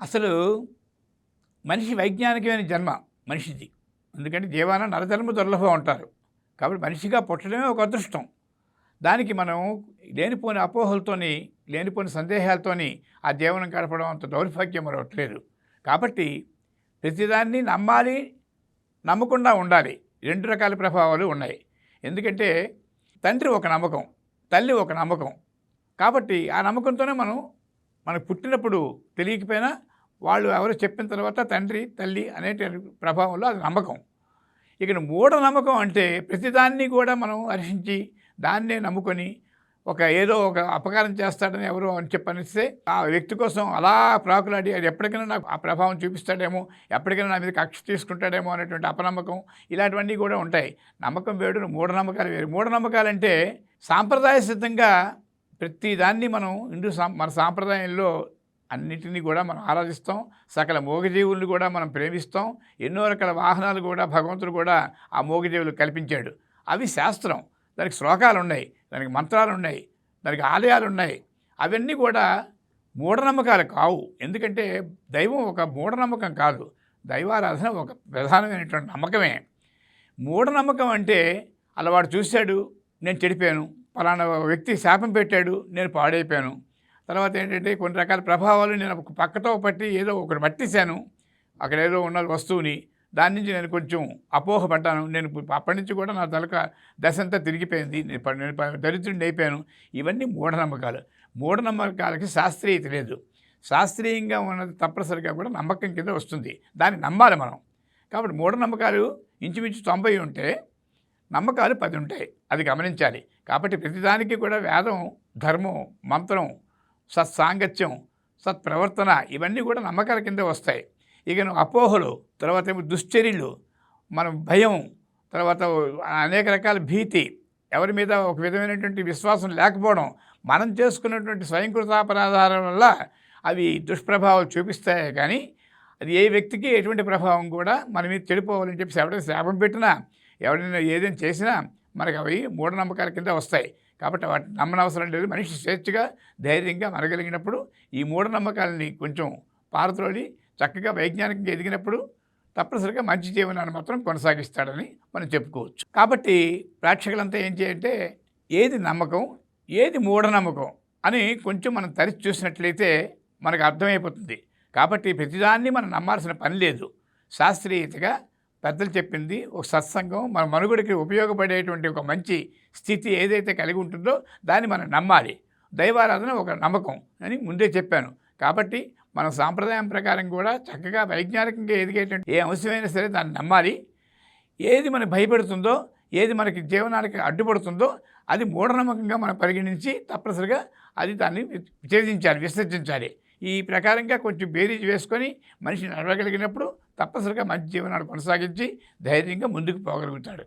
అసలు మనిషి వైజ్ఞానికమైన జన్మ మనిషిది. ఎందుకంటే జీవాన నరజన్మ దుర్లభం అంటారు. కాబట్టి మనిషిగా పుట్టడమే ఒక అదృష్టం. దానికి మనం లేనిపోని అపోహలతోని లేనిపోని సందేహాలతోని ఆ జీవనం గడపడం అంత దౌర్భాగ్యం మరొకట్లేదు. కాబట్టి ప్రతిదాన్ని నమ్మాలి నమ్మకుండా ఉండాలి. రెండు రకాల ప్రభావాలు ఉన్నాయి. ఎందుకంటే తండ్రి ఒక నమ్మకం తల్లి ఒక నమ్మకం. కాబట్టి ఆ నమ్మకంతోనే మనం మనకు పుట్టినప్పుడు తెలియకపోయినా వాళ్ళు ఎవరో చెప్పిన తర్వాత తండ్రి తల్లి అనే ప్రభావంలో అది నమ్మకం. ఇక మూఢనమ్మకం అంటే ప్రతిదాన్ని కూడా మనం హర్షించి దాన్నే నమ్ముకొని ఒక ఏదో ఒక అపకారం చేస్తాడని ఎవరో అని చెప్పనిస్తే ఆ వ్యక్తి కోసం అలా ప్రాకులాడి అది ఎప్పటికైనా నాకు ఆ ప్రభావం చూపిస్తాడేమో ఎప్పటికైనా నా మీద కక్ష తీసుకుంటాడేమో అనేటువంటి అపనమ్మకం ఇలాంటివన్నీ కూడా ఉంటాయి. నమ్మకం వేడు మూఢనమ్మకాలు వేరు. మూఢనమ్మకాలంటే సాంప్రదాయ సిద్ధంగా ప్రతి దాన్ని మనం హిందూ సా మన సాంప్రదాయంలో అన్నిటినీ కూడా మనం ఆరాధిస్తాం. సకల మోగజీవుల్ని కూడా మనం ప్రేమిస్తాం. ఎన్నో రకాల వాహనాలు కూడా భగవంతుడు కూడా ఆ మోగజీవులు కల్పించాడు. అవి శాస్త్రం. దానికి శ్లోకాలు ఉన్నాయి దానికి మంత్రాలు ఉన్నాయి దానికి ఆలయాలు ఉన్నాయి అవన్నీ కూడా మూఢనమ్మకాలు కావు. ఎందుకంటే దైవం ఒక మూఢనమ్మకం కాదు. దైవారాధన ఒక ప్రధానమైనటువంటి నమ్మకమే. మూఢనమ్మకం అంటే అలా వాడు చూశాడు నేను చెడిపోయాను. పలానా వ్యక్తి శాపం పెట్టాడు నేను పాడైపోయాను. తర్వాత ఏంటంటే కొన్ని రకాల ప్రభావాలు నేను ఒక పక్కతో పట్టి ఏదో ఒకటి పట్టేశాను. అక్కడ ఏదో ఉన్న వస్తువుని దాని నుంచి నేను కొంచెం అపోహపడ్డాను నేను అప్పటి నుంచి కూడా నా తలక దశంతా తిరిగిపోయింది. నేను ప- నేను దరిద్రుడిని అయిపోయాను. ఇవన్నీ మూఢనమ్మకాలు. మూఢనమ్మకాలకి శాస్త్రీయత లేదు. శాస్త్రీయంగా ఉన్నది తప్పనిసరిగా కూడా నమ్మకం కింద వస్తుంది. దాన్ని నమ్మాలి మనం. కాబట్టి మూఢనమ్మకాలు ఇంచుమించు తొంభై ఉంటే నమ్మకాలు పది ఉంటాయి. అది గమనించాలి. కాబట్టి ప్రతిదానికి కూడా వేదం ధర్మం మంత్రం సత్సాంగత్యం సత్ప్రవర్తన ఇవన్నీ కూడా నమ్మకాల కింద వస్తాయి. ఇక అపోహలు తర్వాత ఏమో దుశ్చర్యలు మన భయం తర్వాత అనేక రకాల భీతి ఎవరి మీద ఒక విధమైనటువంటి విశ్వాసం లేకపోవడం మనం చేసుకున్నటువంటి స్వయంకృతాపరాధాల వల్ల అవి దుష్ప్రభావాలు చూపిస్తాయి కానీ అది ఏ వ్యక్తికి ఎటువంటి ప్రభావం కూడా మన మీద చెడిపోవాలని చెప్పి ఎవరైనా శాపం పెట్టినా ఎవరైనా ఏదైనా చేసినా మనకు అవి మూఢనమ్మకాల కింద వస్తాయి. కాబట్టి వాటిని నమ్మనవసరం లేదు. మనిషి స్వేచ్ఛగా ధైర్యంగా మనగలిగినప్పుడు ఈ మూఢనమ్మకాలని కొంచెం పారద్రోలి చక్కగా వైజ్ఞానికంగా ఎదిగినప్పుడు తప్పనిసరిగా మంచి జీవనాన్ని మాత్రం కొనసాగిస్తాడని మనం చెప్పుకోవచ్చు. కాబట్టి ప్రేక్షకులంతా ఏం చేయంటే ఏది నమ్మకం ఏది మూఢనమ్మకం అని కొంచెం మనం తరిచి చూసినట్లయితే మనకు అర్థమైపోతుంది. కాబట్టి ప్రతిదాన్ని మనం నమ్మాల్సిన పని లేదు. శాస్త్రీయతగా పెద్దలు చెప్పింది ఒక సత్సంగం మన మనుగడికి ఉపయోగపడేటువంటి ఒక మంచి స్థితి ఏదైతే కలిగి ఉంటుందో దాన్ని మనం నమ్మాలి. దైవారాధన ఒక నమ్మకం అని ముందే చెప్పాను. కాబట్టి మన సాంప్రదాయం ప్రకారం కూడా చక్కగా వైజ్ఞానికంగా ఎదిగేటువంటి ఏ అంశమైనా సరే దాన్ని నమ్మాలి. ఏది మనకు భయపెడుతుందో ఏది మనకి జీవనానికి అడ్డుపడుతుందో అది మూఢనమ్మకంగా మనం పరిగణించి తప్పనిసరిగా అది దాన్ని విచ్ఛేదించాలి విసర్జించాలి. ఈ ప్రకారంగా కొంచెం బేరీజ్ వేసుకొని మనిషి నడవగలిగినప్పుడు తప్పనిసరిగా మంచి జీవనాన్ని కొనసాగించి ధైర్యంగా ముందుకు పోగలుగుతాడు.